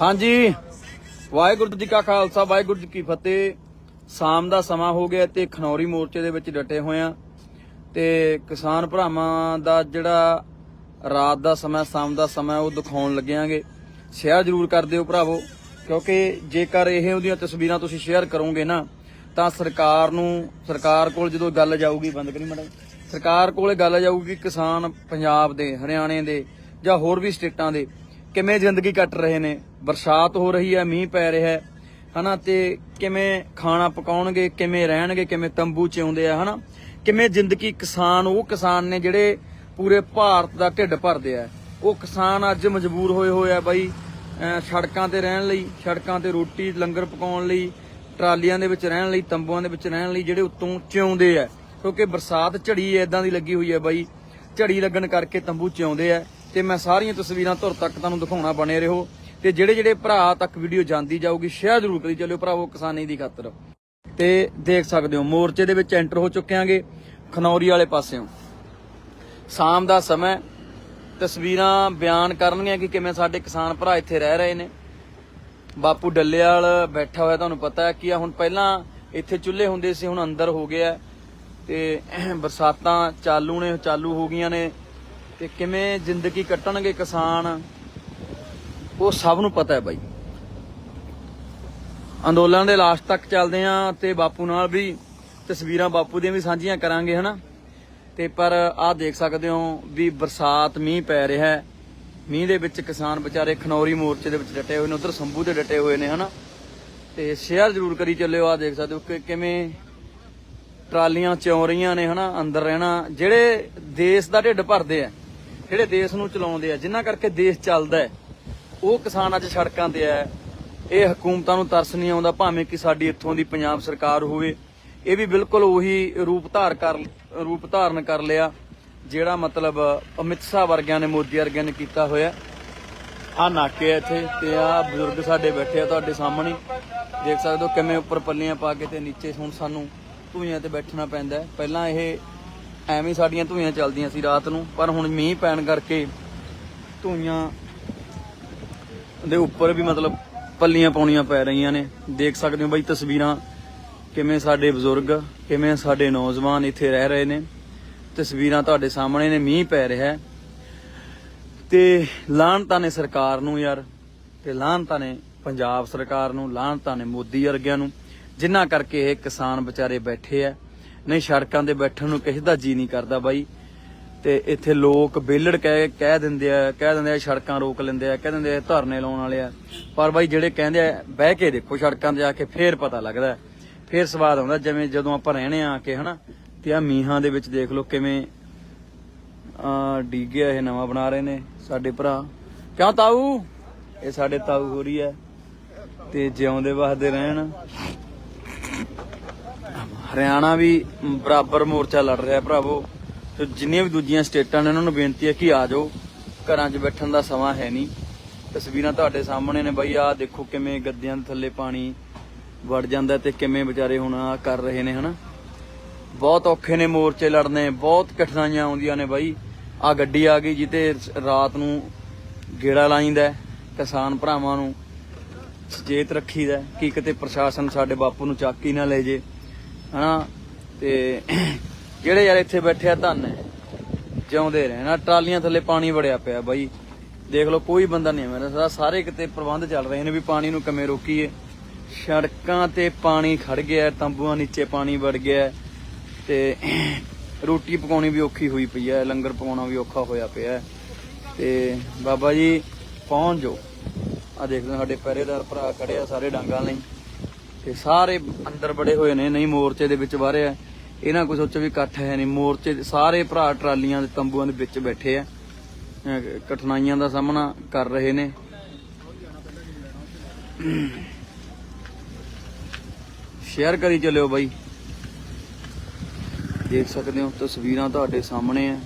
ਹਾਂਜੀ। ਵਾਹਿਗੁਰੂ ਜੀ ਕਾ ਖਾਲਸਾ, ਵਾਹਿਗੁਰੂ ਜੀ ਕੀ ਫਤਿਹ। ਸ਼ਾਮ ਦਾ ਸਮਾਂ ਹੋ ਗਿਆ ਤੇ ਖਨੌਰੀ ਮੋਰਚੇ ਦੇ ਵਿੱਚ ਡਟੇ ਹੋਏ ਆ ਤੇ ਕਿਸਾਨ ਭਰਾਵਾਂ ਦਾ ਜਿਹੜਾ ਰਾਤ ਦਾ ਸਮਾਂ, ਸ਼ਾਮ ਦਾ ਸਮਾਂ, ਉਹ ਦਿਖਾਉਣ ਲੱਗਿਆਂਗੇ। ਸ਼ੇਅਰ ਜ਼ਰੂਰ ਕਰ ਦਿਓ ਭਰਾਵੋ, ਕਿਉਂਕਿ ਜੇਕਰ ਇਹ ਉਹਦੀਆਂ ਤਸਵੀਰਾਂ ਤੁਸੀਂ ਸ਼ੇਅਰ ਕਰੋਗੇ ਨਾ, ਤਾਂ ਸਰਕਾਰ ਨੂੰ, ਸਰਕਾਰ ਕੋਲ ਜਦੋਂ ਗੱਲ ਜਾਊਗੀ, ਬੰਦ ਕਰੀ ਮੈਡਮ ਸਰਕਾਰ ਕੋਲੇ ਗੱਲ ਜਾਊਗੀ ਕਿਸਾਨ ਪੰਜਾਬ ਦੇ, ਹਰਿਆਣੇ ਦੇ, ਜਾਂ ਹੋਰ ਵੀ ਸਟੇਟਾਂ ਦੇ ਕਿਵੇਂ ਜ਼ਿੰਦਗੀ ਕੱਟ ਰਹੇ ਨੇ? ਬਰਸਾਤ ਹੋ ਰਹੀ ਹੈ, ਮੀਂਹ ਪੈ ਰਿਹਾ ਹੈ, ਹਨਾ? ਤੇ ਕਿਵੇਂ ਖਾਣਾ ਪਕਾਉਣਗੇ, ਕਿਵੇਂ ਰਹਿਣਗੇ, ਕਿਵੇਂ ਤੰਬੂ ਚ ਆਉਂਦੇ ਆ, ਹਨਾ? ਕਿਵੇਂ ਜ਼ਿੰਦਗੀ ਕਿਸਾਨ, ਉਹ ਕਿਸਾਨ ਨੇ ਜਿਹੜੇ ਪੂਰੇ ਭਾਰਤ ਦਾ ਢਿੱਡ ਭਰਦੇ ਆ। ਉਹ ਕਿਸਾਨ ਅੱਜ ਮਜਬੂਰ ਹੋਏ ਹੋਏ ਆ ਬਾਈ ਸੜਕਾਂ ਤੇ ਰਹਿਣ ਲਈ, ਸੜਕਾਂ ਤੇ ਰੋਟੀ, ਲੰਗਰ ਪਕਾਉਣ ਲਈ, ਟਰਾਲੀਆਂ ਦੇ ਵਿੱਚ ਰਹਿਣ ਲਈ, ਤੰਬੂਆਂ ਦੇ ਵਿੱਚ ਰਹਿਣ ਲਈ ਜਿਹੜੇ ਉੱਤੋਂ ਚਿਉਂਦੇ ਆ। ਕਿਉਂਕਿ ਬਰਸਾਤ ਝੜੀ ਐਦਾਂ ਦੀ ਲੱਗੀ ਹੋਈ ਹੈ ਬਾਈ, ਝੜੀ ਲੱਗਣ ਕਰਕੇ ਤੰਬੂ ਚਿਉਂਦੇ ਆ। ਤੇ ਮੈਂ ਸਾਰੀਆਂ ਤਸਵੀਰਾਂ ਧੁਰ ਤੱਕ ਤੁਹਾਨੂੰ ਦਿਖਾਉਣਾ ਬਣੇ ਰਹੋ ਤੇ ਜਿਹੜੇ ਜਿਹੜੇ ਭਰਾ ਤੱਕ ਵੀਡੀਓ ਜਾਂਦੀ ਜਾਊਗੀ ਸ਼ੇਅਰ ਜ਼ਰੂਰ ਕਰੀ ਚੱਲਿਓ ਭਰਾਵੋ ਕਿਸਾਨੀ ਦੀ ਖਾਤਰ। ਤੇ ਦੇਖ ਸਕਦੇ ਹੋ, ਮੋਰਚੇ ਦੇ ਵਿੱਚ ਐਂਟਰ ਹੋ ਚੁੱਕੇ ਆਂਗੇ ਖਨੌਰੀ ਵਾਲੇ ਪਾਸਿਓਂ। ਸ਼ਾਮ ਦਾ ਸਮਾਂ ਤਸਵੀਰਾਂ ਬਿਆਨ ਕਰਨਗੀਆਂ ਕਿ ਕਿਵੇਂ ਸਾਡੇ ਕਿਸਾਨ ਭਰਾ ਇੱਥੇ ਰਹਿ ਰਹੇ ਨੇ। ਬਾਪੂ ਡੱਲੇਵਾਲ ਬੈਠਾ ਹੋਇਆ ਤੁਹਾਨੂੰ ਪਤਾ ਹੈ ਕਿ ਹੁਣ ਪਹਿਲਾਂ ਇੱਥੇ ਚੁੱਲ੍ਹੇ ਹੁੰਦੇ ਸੀ, ਹੁਣ ਅੰਦਰ ਹੋ ਗਿਆ ਤੇ ਬਰਸਾਤਾਂ ਚਾਲੂ ਨੇ, ਚਾਲੂ ਹੋ ਗਈਆਂ ਨੇ। ਤੇ ਕਿਵੇਂ ਜ਼ਿੰਦਗੀ ਕੱਟਣਗੇ ਕਿਸਾਨ, ਉਹ ਸਭ ਨੂੰ ਪਤਾ ਹੈ ਬਾਈ। ਅੰਦੋਲਨ ਦੇ ਲਾਸਟ ਤੱਕ ਚੱਲਦੇ ਆ ਤੇ ਬਾਪੂ ਨਾਲ ਵੀ, ਤਸਵੀਰਾਂ ਬਾਪੂ ਦੀਆਂ ਵੀ ਸਾਂਝੀਆਂ ਕਰਾਂਗੇ, ਹਨਾ? ਤੇ ਪਰ ਆਹ ਦੇਖ ਸਕਦੇ ਹੋ ਵੀ ਬਰਸਾਤ ਮੀਂਹ ਪੈ ਰਿਹਾ ਹੈ। ਮੀਂਹ ਦੇ ਵਿੱਚ ਕਿਸਾਨ ਵਿਚਾਰੇ ਖਨੌਰੀ ਮੋਰਚੇ ਦੇ ਵਿੱਚ ਡਟੇ ਹੋਏ ਨੇ, ਉਧਰ ਸੰਭੂ ਦੇ ਡਟੇ ਹੋਏ ਨੇ, ਹਨਾ? ਤੇ ਸ਼ੇਅਰ ਜ਼ਰੂਰ ਕਰੀ ਚੱਲਿਓ, ਆਹ ਦੇਖ ਸਕਦੇ ਹੋ ਕਿ ਕਿਵੇਂ ਟਰਾਲੀਆਂ ਚੋਂ ਰਹੀਆਂ ਨੇ, ਹਨਾ? ਅੰਦਰ ਰਹਿਣਾ, ਜਿਹੜੇ ਦੇਸ਼ ਦਾ ਢਿੱਡ ਭਰਦੇ ਆ ਜਿਹੜੇ ਦੇਸ਼ ਨੂੰ ਚਲਾਉਂਦੇ ਆ, ਜਿਨ੍ਹਾਂ ਕਰਕੇ ਦੇਸ਼ ਚੱਲਦਾ ਹੈ, ਉਹ ਕਿਸਾਨ ਅੱਜ ਸੜਕਾਂ ਤੇ ਆ। ਇਹ ਹਕੂਮਤਾਂ ਨੂੰ ਤਰਸ ਨਹੀਂ ਆਉਂਦਾ, ਭਾਵੇਂ ਕਿ ਸਾਡੀ ਇੱਥੋਂ ਦੀ ਪੰਜਾਬ ਸਰਕਾਰ ਹੋਵੇ। ਇਹ ਵੀ ਬਿਲਕੁਲ ਉਹੀ ਰੂਪ ਧਾਰ ਕਰ, ਰੂਪ ਧਾਰਨ ਕਰ ਲਿਆ, ਜਿਹੜਾ ਮਤਲਬ ਅਮਿਤ ਸ਼ਾਹ ਵਰਗਿਆਂ ਨੇ, ਮੋਦੀ ਵਰਗਿਆਂ ਨੇ ਕੀਤਾ ਹੋਇਆ। ਆ ਨਾਕੇ ਇੱਥੇ ਤੇ ਆ ਬਜ਼ੁਰਗ ਸਾਡੇ ਬੈਠੇ ਆ ਤੁਹਾਡੇ ਸਾਹਮਣੇ। ਦੇਖ ਸਕਦੇ ਹੋ ਕਿਵੇਂ ਉੱਪਰ ਪੱਲੀਆਂ ਪਾ ਕੇ ਤੇ ਨੀਚੇ ਹੁਣ ਸਾਨੂੰ ਧੂਈਆਂ ਤੇ ਬੈਠਣਾ ਪੈਂਦਾ ਪਹਿਲਾਂ ਇਹ ਐਵੇਂ ਸਾਡੀਆਂ ਧੂਈਆਂ ਚੱਲਦੀਆਂ ਸੀ ਰਾਤ ਨੂੰ, ਪਰ ਹੁਣ ਮੀਂਹ ਪੈਣ ਕਰਕੇ ਧੂਈਆਂ ਦੇ ਉੱਪਰ ਵੀ ਮਤਲਬ ਪੱਲੀਆਂ ਪਾਉਣੀਆਂ ਪੈ ਰਹੀਆਂ ਨੇ। ਦੇਖ ਸਕਦੇ ਹੋ ਬਾਈ ਤਸਵੀਰਾਂ ਕਿਵੇਂ ਸਾਡੇ ਬਜ਼ੁਰਗ, ਕਿਵੇਂ ਸਾਡੇ ਨੌਜਵਾਨ ਇੱਥੇ ਰਹਿ ਰਹੇ ਨੇ। ਤਸਵੀਰਾਂ ਤੁਹਾਡੇ ਸਾਹਮਣੇ ਨੇ, ਮੀਂਹ ਪੈ ਰਿਹਾ ਹੈ। ਤੇ ਲਾਹਨਤਾਂ ਨੇ ਸਰਕਾਰ ਨੂੰ ਯਾਰ, ਤੇ ਲਾਹਨਤਾਂ ਨੇ ਪੰਜਾਬ ਸਰਕਾਰ ਨੂੰ ਲਾਹਨਤਾਂ ਨੇ ਮੋਦੀ ਵਰਗਿਆਂ ਨੂੰ। ਜਿਨ੍ਹਾਂ ਕਰਕੇ ਇਹ ਕਿਸਾਨ ਵਿਚਾਰੇ ਬੈਠੇ ਆ ਨਹੀਂ, ਸੜਕਾਂ ਤੇ ਬੈਠਣ ਨੂੰ ਕਿਸੇ ਦਾ ਜੀ ਨਹੀਂ ਕਰਦਾ ਬਾਈ। ਤੇ ਇੱਥੇ ਲੋਕ ਬੇਲੜ ਕਹਿ ਕਹਿ ਦਿੰਦੇ ਆ, ਕਹਿ ਦਿੰਦੇ ਆ ਸੜਕਾਂ ਰੋਕ ਲੈਂਦੇ ਆ, ਕਹਿ ਦਿੰਦੇ ਆ ਧਰਨੇ ਲਾਉਣ ਵਾਲੇ ਆ। ਪਰ ਬਾਈ ਜਿਹੜੇ ਕਹਿੰਦੇ ਆ, ਬਹਿ ਕੇ ਦੇਖੋ ਸੜਕਾਂ ਤੇ ਜਾ ਕੇ ਫੇਰ ਪਤਾ ਲੱਗਦਾ। ਫੇਰ ਸਵਾਦ ਆਉਂਦਾ, ਜਿਵੇਂ ਜਦੋਂ ਆਪਾਂ ਰਹਿਣੇ ਆ ਕੇ, ਹਨਾ, ਤੇ ਆ ਮੀਹਾਂ ਦੇ ਵਿੱਚ ਦੇਖ ਲਓ ਕਿਵੇਂ, ਆ, ਡੀਗੇ ਇਹ ਨਵਾਂ ਬਣਾ ਰਹੇ ਨੇ ਸਾਡੇ ਭਰਾ। ਕਿਉਂ ਤਾਊ? ਇਹ ਸਾਡੇ ਤਾਊ ਹੋ ਰਹੀ ਹੈ ਤੇ ਜਿਉਂਦੇ ਵਸਦੇ ਰਹਿਣ। ਹਰਿਆਣਾ ਵੀ ਬਰਾਬਰ ਮੋਰਚਾ ਲੜ ਰਿਹਾ ਭਰਾਵੋ। ਤੇ ਜਿੰਨੀਆਂ ਵੀ ਦੂਜੀਆਂ ਸਟੇਟਾਂ ਨੇ, ਉਹਨਾਂ ਨੂੰ ਬੇਨਤੀ ਹੈ ਕਿ ਆ ਜਾਓ। ਘਰਾਂ 'ਚ ਬੈਠਣ ਦਾ ਸਮਾਂ ਹੈ ਨਹੀਂ। ਤਸਵੀਰਾਂ ਤੁਹਾਡੇ ਸਾਹਮਣੇ ਨੇ ਬਈ, ਆਹ ਦੇਖੋ ਕਿਵੇਂ ਗੱਦਿਆਂ ਦੇ ਥੱਲੇ ਪਾਣੀ ਵੜ ਜਾਂਦਾ ਤੇ ਕਿਵੇਂ ਵਿਚਾਰੇ ਹੁਣ ਆ ਕਰ ਰਹੇ ਨੇ, ਹਨਾ। ਬਹੁਤ ਔਖੇ ਨੇ ਮੋਰਚੇ ਲੜਨੇ, ਬਹੁਤ ਕਠਿਨਾਈਆਂ ਆਉਂਦੀਆਂ ਨੇ ਬਾਈ। ਆ ਗੱਡੀ ਆ ਗਈ ਜਿੱਤੇ ਰਾਤ ਨੂੰ ਗੇੜਾ ਲਾਈਂਦਾ ਕਿਸਾਨ ਭਰਾਵਾਂ ਨੂੰ। ਸੁਚੇਤ ਰੱਖੀਦਾ ਕਿ ਕਿਤੇ ਪ੍ਰਸ਼ਾਸਨ ਸਾਡੇ ਬਾਪੂ ਨੂੰ ਚੱਕ ਹੀ ਨਾ ਲੈ ਜੇ। ਹਨਾ? ਤੇ ਜਿਹੜੇ ਯਾਰ ਇੱਥੇ ਬੈਠੇ ਆ ਧੰਨ ਹੈ ਜਿਉਂਦੇ ਰਹਿਣਾ। ਟਰਾਲੀਆਂ ਥੱਲੇ ਪਾਣੀ ਵੜਿਆ ਪਿਆ ਬਾਈ। ਦੇਖ ਲਓ, ਕੋਈ ਬੰਦਾ ਨਹੀਂ ਮੇਰਾ ਸਾਰਾ ਸਾਰੇ ਕਿਤੇ ਪ੍ਰਬੰਧ ਚੱਲ ਰਹੇ ਨੇ ਵੀ ਪਾਣੀ ਨੂੰ ਕਿਵੇਂ ਰੋਕੀਏ। ਸੜਕਾਂ ਤੇ ਪਾਣੀ ਖੜ ਗਿਆ, ਤੰਬੂਆਂ ਨੀਚੇ ਪਾਣੀ ਵੜ ਗਿਆ। ਤੇ ਰੋਟੀ ਪਕਾਉਣੀ ਵੀ ਔਖੀ ਹੋਈ ਪਈ ਹੈ ਲੰਗਰ ਪਕਾਉਣਾ ਵੀ ਔਖਾ ਹੋਇਆ ਪਿਆ। ਤੇ ਬਾਬਾ ਜੀ, ਪਹੁੰਚ ਜਾਓ। ਆ ਦੇਖਦੇ ਹੋ ਸਾਡੇ ਪਹਿਰੇਦਾਰ ਭਰਾ ਖੜੇ ਆ ਸਾਰੇ ਡਾਂਗਾਂ ਲਈ ਤੇ ਸਾਰੇ ਅੰਦਰ ਬੜੇ ਹੋਏ ਨੇ, ਨਹੀਂ ਮੋਰਚੇ ਦੇ ਵਿੱਚ ਬਾਰੇ ਆ। ਇਹਨਾਂ ਕੋਈ ਸੋਚੋ ਵੀ ਇਕੱਠ ਹੈ ਨਹੀਂ। ਮੋਰਚੇ ਦੇ ਸਾਰੇ ਭਰਾ ਟਰਾਲੀਆਂ ਦੇ ਤੰਬੂਆਂ ਦੇ ਵਿੱਚ ਬੈਠੇ ਆ। ਕਠਿਨਾਈਆਂ ਦਾ ਸਾਹਮਣਾ ਕਰ ਰਹੇ ਨੇ। ਸ਼ੇਅਰ ਕਰੀ ਚੱਲਿਓ ਬਾਈ। ਦੇਖ ਸਕਦੇ ਹੋ, ਤਸਵੀਰਾਂ ਤੁਹਾਡੇ ਸਾਹਮਣੇ ਆ।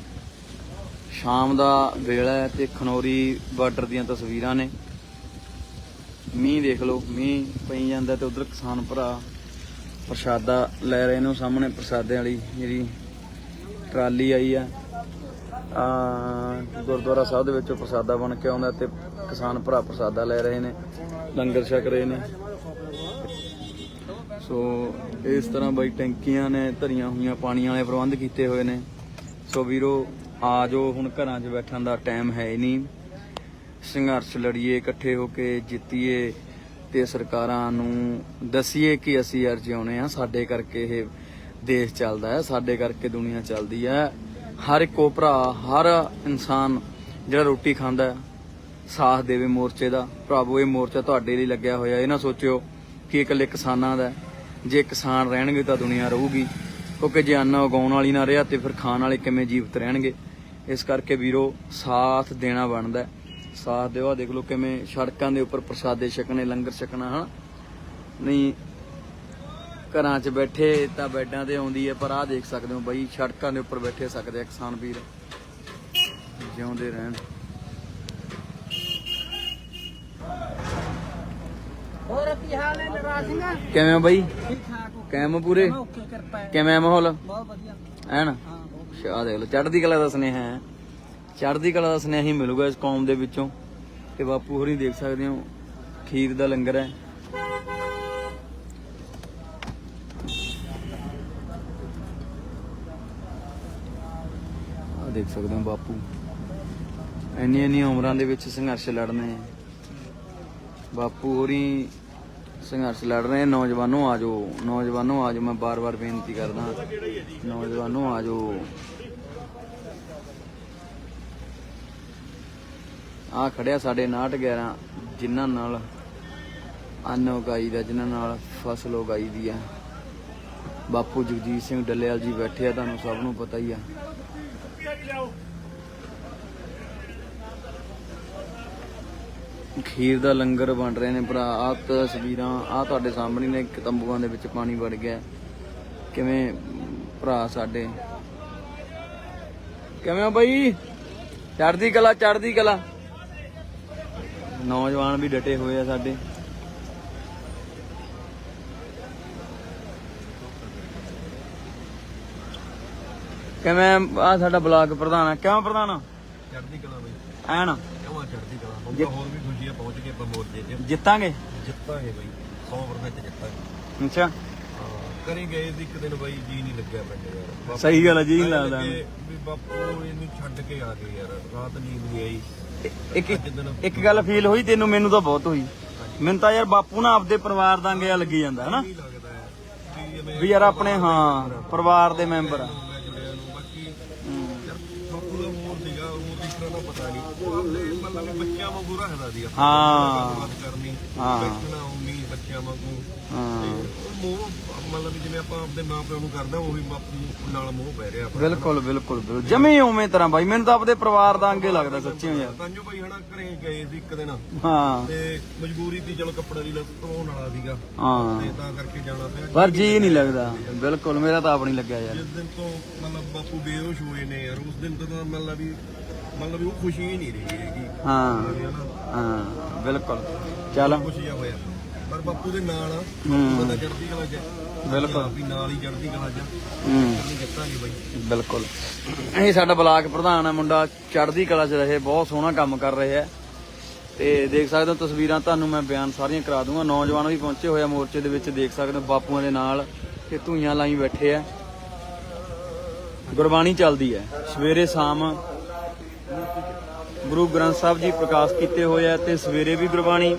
ਸ਼ਾਮ ਦਾ ਵੇਲਾ ਹੈ ਤੇ ਖਨੌਰੀ ਬਾਰਡਰ ਦੀਆਂ ਤਸਵੀਰਾਂ ਨੇ। ਮੀਂਹ ਦੇਖ ਲਓ, ਮੀਂਹ ਪਈ ਜਾਂਦਾ ਤੇ ਉਧਰ ਕਿਸਾਨ ਭਰਾ ਪ੍ਰਸ਼ਾਦਾ ਲੈ ਰਹੇ ਨੇ ਉਹ ਸਾਹਮਣੇ ਪ੍ਰਸ਼ਾਦੇ ਵਾਲੀ, ਜਿਹੜੀ ਟਰਾਲੀ ਆਈ ਆ। ਆ ਗੁਰਦੁਆਰਾ ਸਾਹਿਬ ਦੇ ਵਿੱਚੋਂ ਪ੍ਰਸ਼ਾਦਾ ਬਣ ਕੇ ਆਉਂਦਾ ਤੇ ਕਿਸਾਨ ਭਰਾ ਪ੍ਰਸਾਦਾ ਲੈ ਰਹੇ ਨੇ, ਲੰਗਰ ਛਕ ਰਹੇ ਨੇ। ਸੋ ਇਸ ਤਰ੍ਹਾਂ ਬਾਈ ਟੈਂਕੀਆਂ ਨੇ ਧਰੀਆਂ ਹੋਈਆਂ, ਪਾਣੀ ਵਾਲੇ ਪ੍ਰਬੰਧ ਕੀਤੇ ਹੋਏ ਨੇ। ਸੋ ਵੀਰੋ, ਆ ਜੋ ਹੁਣ ਘਰਾਂ 'ਚ ਬੈਠਣ ਦਾ ਟਾਈਮ ਹੈ ਹੀ ਨਹੀਂ। ਸੰਘਰਸ਼ ਲੜੀਏ, ਇਕੱਠੇ ਹੋ ਕੇ ਜਿੱਤੀਏ ਤੇ ਸਰਕਾਰਾਂ ਨੂੰ ਦਸੀਏ ਕਿ ਅਸੀਂ ਯਾਰ ਜਿਉਣੇ ਆ। ਸਾਡੇ ਕਰਕੇ ਇਹ ਦੇਸ਼ ਚੱਲਦਾ ਹੈ, ਸਾਡੇ ਕਰਕੇ ਦੁਨੀਆ ਚੱਲਦੀ ਹੈ। ਹਰ ਇੱਕੋ ਭਰਾ, ਹਰ ਇਨਸਾਨ ਜਿਹੜਾ ਰੋਟੀ ਖਾਂਦਾ ਹੈ, ਸਾਥ ਦੇਵੇ ਮੋਰਚੇ ਦਾ। ਭਰਾਵੋ ਇਹ ਮੋਰਚਾ ਤੁਹਾਡੇ ਲਈ ਲੱਗਿਆ ਹੋਇਆ, ਇਹ ਨਾ ਸੋਚਿਓ ਕਿ ਇਹ ਇਕੱਲੇ ਕਿਸਾਨਾਂ ਦਾ ਜੇ ਕਿਸਾਨ ਰਹਿਣਗੇ ਤਾਂ ਦੁਨੀਆ ਰਹੂਗੀ, ਕਿਉਂਕਿ ਜੇ ਅੰਨ ਉਗਾਉਣ ਵਾਲੀ ਨਾ ਰਿਹਾ ਤੇ ਫਿਰ ਖਾਣ ਵਾਲੇ ਕਿਵੇਂ ਜੀਵਤ ਰਹਿਣਗੇ? ਇਸ ਕਰਕੇ ਵੀਰੋ, ਸਾਥ ਦੇਣਾ ਬਣਦਾ ਹੈ। ਸਾਥ ਦਿਓ ਆਹ ਦੇਖ ਲਓ ਕਿਵੇਂ ਸੜਕਾਂ ਦੇ ਉੱਪਰ ਪ੍ਰਸਾਦੇ ਛਕਣੇ ਲੰਗਰ ਛਕਣਾ ਹਨ? ਨਹੀਂ ਘਰਾਂ 'ਚ ਬੈਠੇ ਤਾਂ ਬੈੱਡਾਂ ਤੇ ਆਉਂਦੀ ਹੈ ਪਰ ਆਹ ਦੇਖ ਸਕਦੇ ਹੋ ਬਾਈ ਸੜਕਾਂ ਦੇ ਉੱਪਰ ਬੈਠੇ ਸਕਦੇ ਆ ਕਿਸਾਨ ਵੀਰ। ਜਿਉਂਦੇ ਰਹਿਣ। ਹੋਰ ਕੀ ਹਾਲ ਹੈ ਨਰਾਜ ਸਿੰਘ? ਕਿਵੇਂ ਹੋ ਬਾਈ? ਠੀਕ ਠਾਕ ਹੋ। ਕਿਵੇਂ ਹੋ ਪੂਰੇ? ਓਕੇ ਕਿਰਪਾ ਹੈ। ਕਿਵੇਂ ਆ ਮਾਹੌਲ? ਬਹੁਤ ਵਧੀਆ। ਐਨ ਹਾਂ ਬਹੁਤ ਸ਼ਾਹ ਦੇਖ ਲਓ ਚੜ੍ਹਦੀ ਕਲਾ ਦਾ ਸੁਨੇਹਾ ਹੈ। ਚੜ੍ਹਦੀ ਕਲਾ ਦਾ ਸੁਨੇਹਾ ਹੀ ਮਿਲੂਗਾ ਇਸ ਕੌਮ ਦੇ ਵਿੱਚੋਂ ਤੇ ਬਾਪੂ ਹੋਰੀ ਦੇਖ ਸਕਦੇ ਹੋ, ਖੀਰ ਦਾ ਲੰਗਰ ਹੈ। ਆ ਦੇਖ ਸਕਦੇ ਹੋ ਬਾਪੂ। ਇੰਨੀ ਇੰਨੀ ਉਮਰਾਂ ਦੇ ਵਿੱਚ ਸੰਘਰਸ਼ ਲੜਨੇ ਬਾਪੂ ਹੋਰੀ ਸੰਘਰਸ਼ ਲੜ ਰਹੇ ਨੌਜਵਾਨੋ ਆ ਜਾਓ, ਨੌਜਵਾਨੋ ਆ ਜਾਓ। ਮੈਂ ਬਾਰ-ਬਾਰ ਬੇਨਤੀ ਕਰਦਾ, ਨੌਜਵਾਨੋ ਆ ਆ ਖੜਿਆ ਸਾਡੇ 911 ਜਿਨ੍ਹਾਂ ਨਾਲ ਅੰਨ ਉਗਾਈ ਦਾ, ਜਿਨ੍ਹਾਂ ਨਾਲ ਫਸਲ ਉਗਾਈ ਦੀ ਆ। ਬਾਪੂ ਜਗਜੀਤ ਸਿੰਘ ਡੱਲੇਵਾਲ ਜੀ ਬੈਠੇ ਆ, ਤੁਹਾਨੂੰ ਸਭ ਨੂੰ ਪਤਾ ਹੀ ਆ। ਖੀਰ ਦਾ ਲੰਗਰ ਬਣ ਰਹੇ ਨੇ ਭਰਾ। ਆ ਤਸਵੀਰਾਂ ਆ ਤੁਹਾਡੇ ਸਾਹਮਣੇ ਨੇ ਤੰਬੂਆਂ ਦੇ ਵਿੱਚ ਪਾਣੀ ਵੜ ਗਿਆ। ਕਿਵੇਂ ਭਰਾ ਸਾਡੇ? ਕਿਵੇਂ ਹੋ ਬਾਈ? ਚੜ੍ਹਦੀ ਕਲਾ ਚੜਦੀ ਕਲਾ। ਨੌਜਵਾਨ ਵੀ ਡਟੇ ਹੋਏ ਆ ਸਾਡੇ। ਕਿਵੇਂ ਆ ਸਾਡਾ ਬਲਾਕ ਪ੍ਰਧਾਨ ਆ? ਕਿਉਂ ਪ੍ਰਧਾਨ ਚੜ੍ਹਦੀ ਕਲਾ ਬਈ। ਐਨ। ਕਿਉਂ ਚੜ੍ਹਦੀ ਕਲਾ? ਹੁਣ ਹੋਰ ਵੀ ਖੁਸ਼ੀ ਆ ਪਹੁੰਚ ਗਏ ਆਪਾਂ ਮੋਰਚੇ 'ਚ। ਜਿੱਤਾਂਗੇ? ਜਿੱਤਾਂਗੇ ਬਈ। 100% ਜਿੱਤਾਂਗੇ। ਅੱਛਾ। ਹਾਂ ਕਰੀ ਗਏ ਸੀ ਇੱਕ ਦਿਨ ਬਈ ਜੀ ਨਹੀਂ ਲੱਗਿਆ ਪਿੰਡ ਯਾਰ। ਬਾਪੂ- ਸਹੀ ਗੱਲ ਆ, ਜੀ ਨੀ ਐਂ ਲੱਗਦਾ। ਲੱਗੇ ਵੀ ਬਾਪੂ ਇਹਨੂੰ ਛੱਡ ਕੇ ਆ ਗਏ ਯਾਰ। ਰਾਤ ਨੀਂਦ ਨਹੀਂ ਆਈ। ਇੱਕ ਗੱਲ ਫੀਲ ਹੋਈ ਤੈਨੂੰ ਮੈਨੂੰ ਤਾਂ ਬਹੁਤ ਹੋਈ। ਮੈਨੂੰ ਤਾਂ ਯਾਰ ਬਾਪੂ ਨਾ ਆਪਦੇ ਪਰਿਵਾਰ ਦਾ ਅੰਗਿਆ ਲੱਗੀ ਜਾਂਦਾ ਹਨਾ? ਵੀ ਯਾਰ ਆਪਣੇ ਹਾਂ ਪਰਿਵਾਰ ਦੇ ਮੈਂਬਰ ਆ। ਹਾਂ। ਹਾਂ। ਬੱਚਿਆਂ ਵਾਂਗੂ ਮੋਹ ਮਤਲਬ ਵੀ ਜਿਵੇਂ ਆਪਾਂ ਆਪਣੇ ਮਾਂ ਪਿਓ ਨੂੰ ਕਰਦਾ ਉਹੀ ਬਾਪੂ ਨਾਲ ਮੋਹ ਪੈ ਰਿਹਾ ਆਪਣਾ। ਬਿਲਕੁਲ ਬਿਲਕੁਲ ਬਿਲਕੁਲ। ਜਮੇ ਉਵੇਂ ਤਰ੍ਹਾਂ ਬਾਈ। ਮੈਨੂੰ ਤਾਂ ਆਪਦੇ ਪਰਿਵਾਰ ਦਾ ਅੰਗੇ ਲੱਗਦਾ ਸੱਚੀ ਯਾਰ। ਤਾਂਜੋ ਭਾਈ ਹਨਾ ਘਰੇ ਗਏ ਸੀ ਇੱਕ ਦਿਨ। ਹਾਂ। ਤੇ ਮਜਬੂਰੀ ਸੀ ਚਲੋ ਕੱਪੜੇ ਦੀ ਧੋਣ ਵਾਲਾ ਸੀਗਾ। ਹਾਂ। ਤੇ ਤਾਂ ਕਰਕੇ ਜਾਣਾ ਪਿਆ। ਪਰ ਜੀ ਨਹੀਂ ਲੱਗਦਾ। ਬਿਲਕੁਲ ਮੇਰਾ ਤਾਂ ਆਪ ਨਹੀਂ ਲੱਗਿਆ ਯਾਰ। ਜਿਸ ਦਿਨ ਤੋਂ ਮਤਲਬ ਬਾਪੂ ਬੇਹੋਸ਼ ਹੋਏ ਨੇ ਯਾਰ ਉਸ ਦਿਨ ਤੋਂ ਤਾਂ ਮਤਲਬ ਵੀ ਮਤਲਬ ਵੀ ਉਹ ਖੁਸ਼ੀ ਹੀ ਨਹੀਂ ਰਹੀ ਹੈਗੀ। ਹਾਂ। ਹਨਾ। ਹਾਂ ਬਿਲਕੁਲ। ਚੱਲ। ਖੁਸ਼ੀ ਆ ਹੋਇਆ। ਪਰ ਬਾਪੂ ਦੇ ਨਾਲ ਆ। ਹੂੰ। ਬੰਦਾ ਚੜ੍ਹਦੀ ਕਲਾ ਚ ਬਿਲਕੁਲ। ਵੀ ਨਾਲ ਹੀ ਚੜ੍ਹਦੀ ਕਲਾ ਚ ਹੂੰ। ਨਹੀਂ ਜਿੱਤਾਂਗੇ ਬਾਈ। ਬਿਲਕੁਲ। ਇਹ ਸਾਡਾ ਬਲਾਕ ਪ੍ਰਧਾਨ ਹੈ ਮੁੰਡਾ ਚੜ੍ਹਦੀ ਕਲਾ 'ਚ ਰਹੇ ਬਹੁਤ ਸੋਹਣਾ ਕੰਮ ਕਰ ਰਿਹਾ ਹੈ। ਤੇ ਦੇਖ ਸਕਦੇ ਹੋ ਤਸਵੀਰਾਂ ਤੁਹਾਨੂੰ ਮੈਂ ਬਿਆਨ ਸਾਰੀਆਂ ਕਰਾ ਦੂੰਗਾ। ਨੌਜਵਾਨ ਵੀ ਪਹੁੰਚੇ ਹੋਏ ਆ ਮੋਰਚੇ ਦੇ ਵਿੱਚ ਦੇਖ ਸਕਦੇ ਹੋ ਬਾਪੂਆਂ ਦੇ ਨਾਲ ਤੇ ਧੂਈਆਂ ਲਾਈ ਬੈਠੇ ਆ। ਗੁਰਬਾਣੀ ਚੱਲਦੀ ਹੈ। ਸਵੇਰੇ ਸ਼ਾਮ ਗੁਰੂ ਗ੍ਰੰਥ ਸਾਹਿਬ ਜੀ ਪ੍ਰਕਾਸ਼ ਕੀਤੇ ਹੋਏ ਆ ਤੇ ਸਵੇਰੇ ਵੀ ਗੁਰਬਾਣੀ